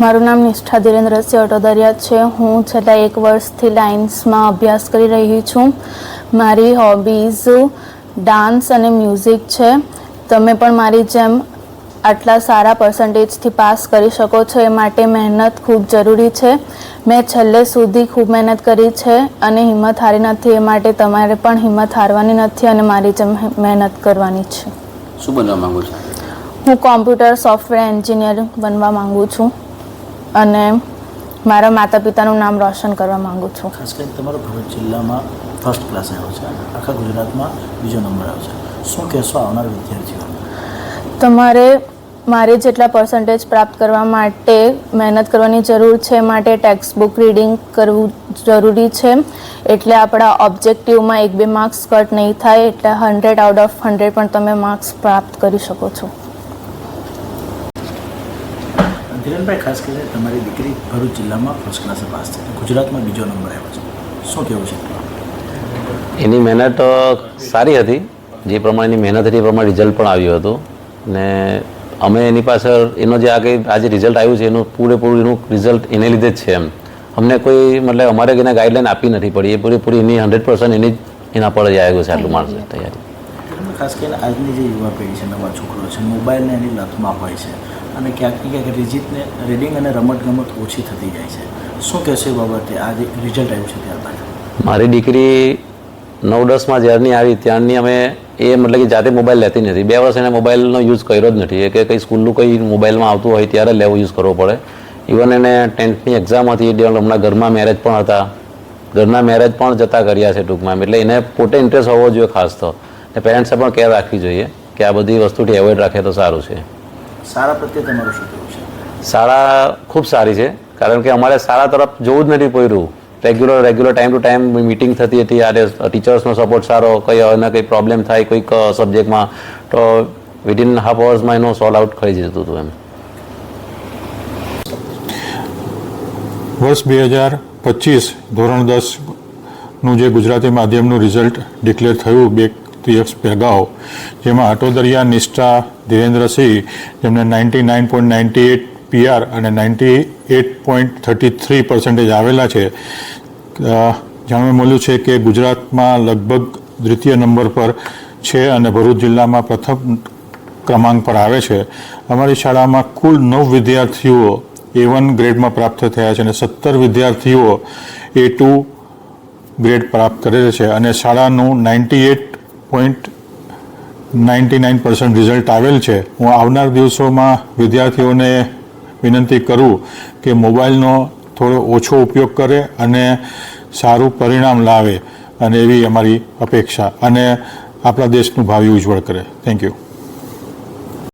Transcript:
મારું નામ નિષ્ઠા ધીરેન્દ્રસિંહ અટોદરિયા છે. હું છેલ્લા એક વર્ષથી લાઇન્સમાં અભ્યાસ કરી રહી છું. મારી હોબીઝ ડાન્સ અને મ્યુઝિક છે. તમે પણ મારી જેમ આટલા સારા પર્સન્ટેજથી પાસ કરી શકો છો. એ માટે મહેનત ખૂબ જરૂરી છે. મેં છેલ્લે સુધી ખૂબ મહેનત કરી છે અને હિંમત હારી નથી. એ માટે તમારે પણ હિંમત હારવાની નથી અને મારી જેમ મહેનત કરવાની છે. શું બનવા માંગો છું? હું કોમ્પ્યુટર સોફ્ટવેર એન્જિનિયર બનવા માંગુ છું. અને મારા માતા પિતાનું નામ રોશન કરવા માંગુ છું. ખાસ કરીને તમારો ભરૂચ જિલ્લામાં ફર્સ્ટ ક્લાસ આવ્યો છે આખા ગુજરાતમાં બીજો નંબર આવ્યો છે. શું કહેશો આવનાર વિદ્યાર્થીઓ? તમારે મારે જેટલા પર્સન્ટેજ પ્રાપ્ત કરવા માટે મહેનત કરવાની જરૂર છે માટે ટેક્સ્ટ બુક રીડિંગ કરવું જરૂરી છે. એટલે આપણા ઓબ્જેક્ટિવમાં એક બે માર્ક્સ કટ નહીં થાય એટલે હંડ્રેડ આઉટ ઓફ હંડ્રેડ પણ તમે માર્ક્સ પ્રાપ્ત કરી શકો છો. ધીરેનભાઈ ખાસ કરીને તમારી દીકરી ભરૂચ જિલ્લામાં ફર્સ્ટ ક્લાસે પાસ થઈ ગુજરાતમાં બીજો નંબર આવ્યો છે. શું કહેવું છે? એની મહેનત સારી હતી. જે પ્રમાણેની મહેનત હતી એ પ્રમાણે રિઝલ્ટ પણ આવ્યું હતું. ને અમે એની પાછળ એનો જે આગળ આજે રિઝલ્ટ આવ્યું છે, એનું પૂરેપૂરું એનું રિઝલ્ટ એને લીધે જ છે એમ. અમને કોઈ મતલબ અમારે એને ગાઈડલાઈન આપી નથી પડી. એ પૂરેપૂરી એની હંડ્રેડ પર્સન્ટ એની જ એના પર જ આવ્યું છે, આટલું માણસ તૈયારી. ખાસ કરીને આજની જે યુવા પેઢી છે, નવા છોકરો છે, મોબાઈલને એની લતમાં હોય છે અને ક્યાંક ક્યાંક રિજિટને રીડિંગ અને રમતગમત ઓછી થતી જાય છે. શું કહેશો બાબતે આ રિઝલ્ટ આવ્યું છે ત્યારબાદ? મારી દીકરી નવ દસમાં જ્યારની આવી, ત્યારની અમે એ મતલબ કે જાતે મોબાઈલ લેતી નથી. બે વર્ષ એને મોબાઈલનો યુઝ કર્યો જ નથી. કે કંઈ સ્કૂલનું કંઈ મોબાઈલમાં આવતું હોય ત્યારે લેવો યુઝ કરવો પડે. ઇવન એને ટેન્થની એક્ઝામ હતી હમણાં ઘરમાં મેરેજ પણ હતા. ઘરના મેરેજ પણ જતા કર્યા છે ટૂંકમાં એટલે એને પોતે ઇન્ટરેસ્ટ હોવો જોઈએ ખાસ તો. ને પેરેન્ટ્સે પણ કેર રાખવી જોઈએ કે આ બધી વસ્તુથી એવોઇડ રાખે તો સારું છે. શાળા પ્રત્યે તમારું શું છે? શાળા ખૂબ સારી છે કારણ કે અમારે શાળા તરફ જોવું જ નથી પડ્યું. Regular regular time to time meeting થતી હતી આજે ટીચર્સનો સપોર્ટ સારો કંઈ એના કંઈ પ્રોબ્લેમ થાય કોઈક સબ્જેક્ટમાં તો વિધિન હાફ અવર્સમાં એનો સોલ્વ આઉટ થઈ જતું હતું એમ. વર્ષ બે હજાર પચીસ ધોરણ દસનું જે ગુજરાતી માધ્યમનું રિઝલ્ટ ડિક્લેર થયું બે દિવસ અગાઉ, જેમાં આટોદરિયા નિષ્ઠા ધીરેન્દ્રસિંહ, જેમને ninety nine point ninety eight PR અને ninety eight point thirty three percentage આવેલા છે. જાણવા મળ્યું છે કે ગુજરાતમાં લગભગ દ્વિતીય નંબર પર છે અને ભરૂચ જિલ્લામાં પ્રથમ ક્રમાંક પર આવે છે. અમારી શાળામાં કુલ નવ વિદ્યાર્થીઓ એ વન ગ્રેડમાં પ્રાપ્ત થયા છે અને સત્તર વિદ્યાર્થીઓ એ ટુ ગ્રેડ પ્રાપ્ત કરેલ છે અને શાળાનું ninety eight point ninety nine percent result આવેલ છે. હું આવનાર દિવસોમાં વિદ્યાર્થીઓને વિનંતી કરું કે મોબાઈલનો થોડો ઓછો ઉપયોગ કરે અને સારું પરિણામ લાવે અને એવી અમારી અપેક્ષા અને આપણા દેશનું ભાવિ ઉજ્જવળ કરે. Thank you